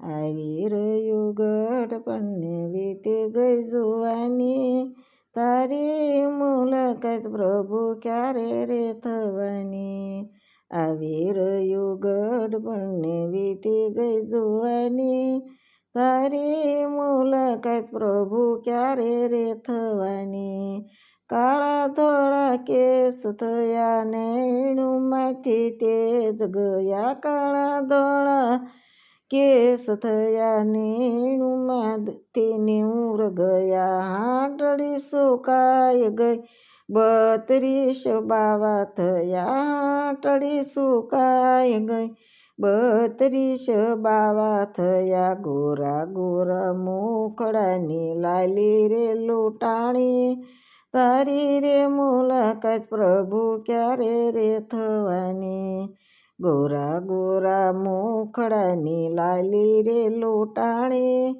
આવી રહ્યું ગઢપણને વીતી ગઈ જુવાની તારી મુલાકાત પ્રભુ ક્યારે રે થવાની આવી રહ્યું ગઢપણને વીતી ગઈ જુવાની તારી મુલાકાત પ્રભુ ક્યારે રે થવાની કાળા ધોળા કેસ થયા નૈણુમાંથી તેજ ગયા કાળા ધોળા કેસ થયા નૈણુમાંથી નીવર ગયા હાટડી સુકાઈ ગઈ. બત્રીસ બાવા થયા, હાટડી સુકાઈ ગઈ. બત્રીસ બાવા થયા, ગોરા ગોરા મોખડાની લાલી રે લૂંટાણી. તારી રે મુલાકાત પ્રભુ ક્યારે રે થવાની? ગોરા ગોરા મોખડાની લાલી રે લૂંટાણી.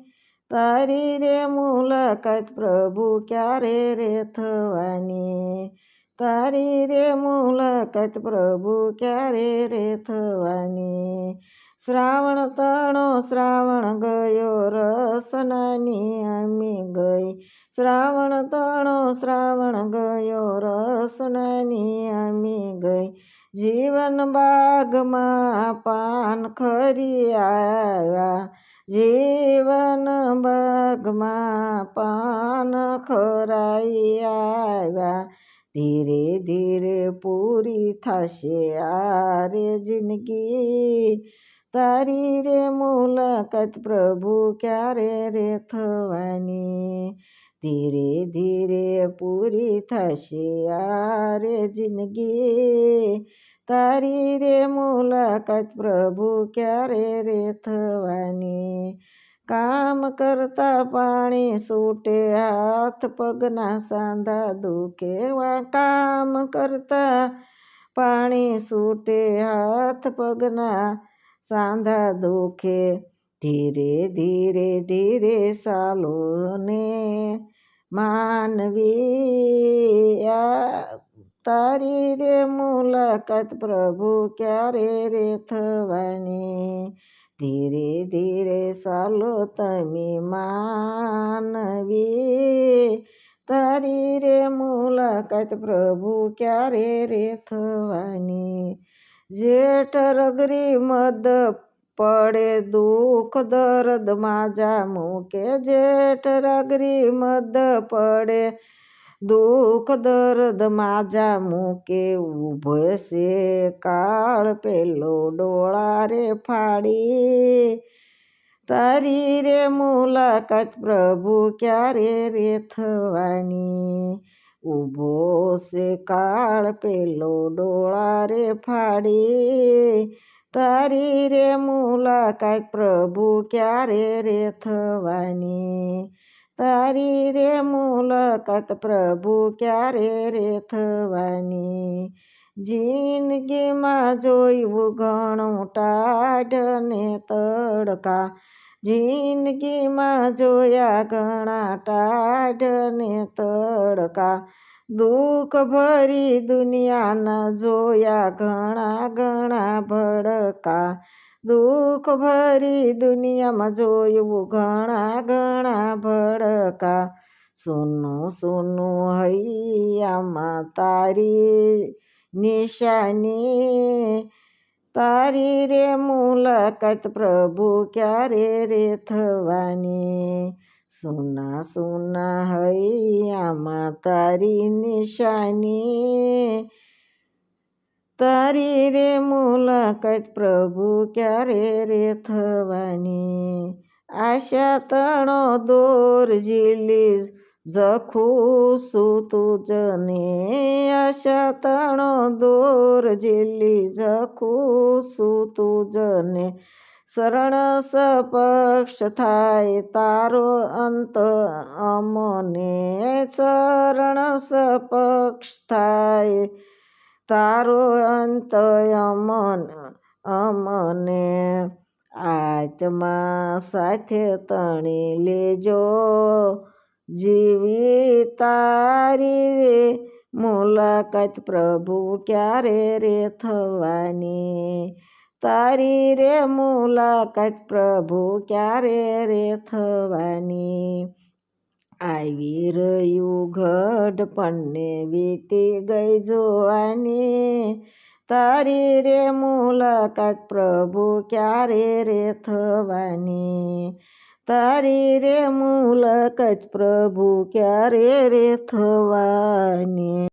તારી રે મુલાકાત પ્રભુ ક્યારે રે થવાની? તારી રે મુલાકાત પ્રભુ ક્યારે રે થવાની? શ્રાવણ તણો શ્રાવણ ગયો, રસનાની અમી ગઈ. શ્રાવણ તણો શ્રાવણ ગયો, રસનાની અમી ગઈ. જીવન બાગમાં પાન ખરી આવ્યા. જીવન બાગમાં પાન ખરાઈ આવ્યા. ધીરે ધીરે પૂરી થશે આ રે જિંદગી. તારી રે મુલાકાત પ્રભુ ક્યારે રે થવાની? ધીરે ધીરે પૂરી થશે આ રે જિંદગી. તારી રે મુલાકાત પ્રભુ ક્યારે રે થવાની? કામ કરતા પાણી છૂટે હાથ પગના સાંધા દુખે. કામ કરતા પાણી છૂટે હાથ પગના સાંધા દુખે. ધીરે ધીરે ધીરે સાલોને માનવી તારી રે મુલાકાત પ્રભુ ક્યારે રે થવાની? ધીરે ધીરે સાલો તમે માનવી તારી રે મુલાકાત પ્રભુ ક્યારે રે થવાની? જેઠ રગરી મદ પડે દુઃખ દર્દ માજા મૂકે. જેઠ રગરી મદ પડે દુઃખ દર્દ માજા મૂકે. ઉભશે કાળ પેલો ડોળા રે ફાડી. તારી રે મુલાકાત પ્રભુ ક્યારે રે થવાની? ઊભો છે કાળ પેલો ડોળા રે ફાડી. તારી રે મુલાકાત પ્રભુ ક્યારે રે થવાની? તારી રે મુલાકાત પ્રભુ ક્યારે રે થવાની? જિંદગીમાં જોયું ઘણું ટાઢ ને તડકા. જિંદગીમાં જોયા ઘણા ટાઢ ને તડકા. દુઃખ ભરી દુનિયાના જોયા ઘણા ઘણા ભડકા. દુઃખ ભરી દુનિયામાં જોયું ઘણા ઘણા ભડકા. સોનું સોનું હૈયામાં તારી નિશાની તારી રે મુલાકાત પ્રભુ ક્યારે રે થવાની? સોના સોના હૈયામાં તારી નિશાની. તારી રે મુલાકાત પ્રભુ ક્યારે રે થવાની? આશા તણો દોર ઝીલી જખું શું તુજને આશા તણો દોર ઝીલી. જખું શું તુજને શરણ સપક્ષ થાય તારો અંત અમને શરણ સપક્ષ થાય તારો અંત અમન અમને આત્મા સાથે તણી લેજો. જીવી તારી મુલાકાત પ્રભુ ક્યારે રે થવાની? તારી રે મુલાકાત પ્રભુ ક્યારે રે થવાની? આવી રહ્યું ઘડપણને વીતી ગઈ જોવાની. તારી રે મુલાકાત પ્રભુ ક્યારે રે થવાની? તારી રે મુલાકાત પ્રભુ ક્યારે રે થવાની?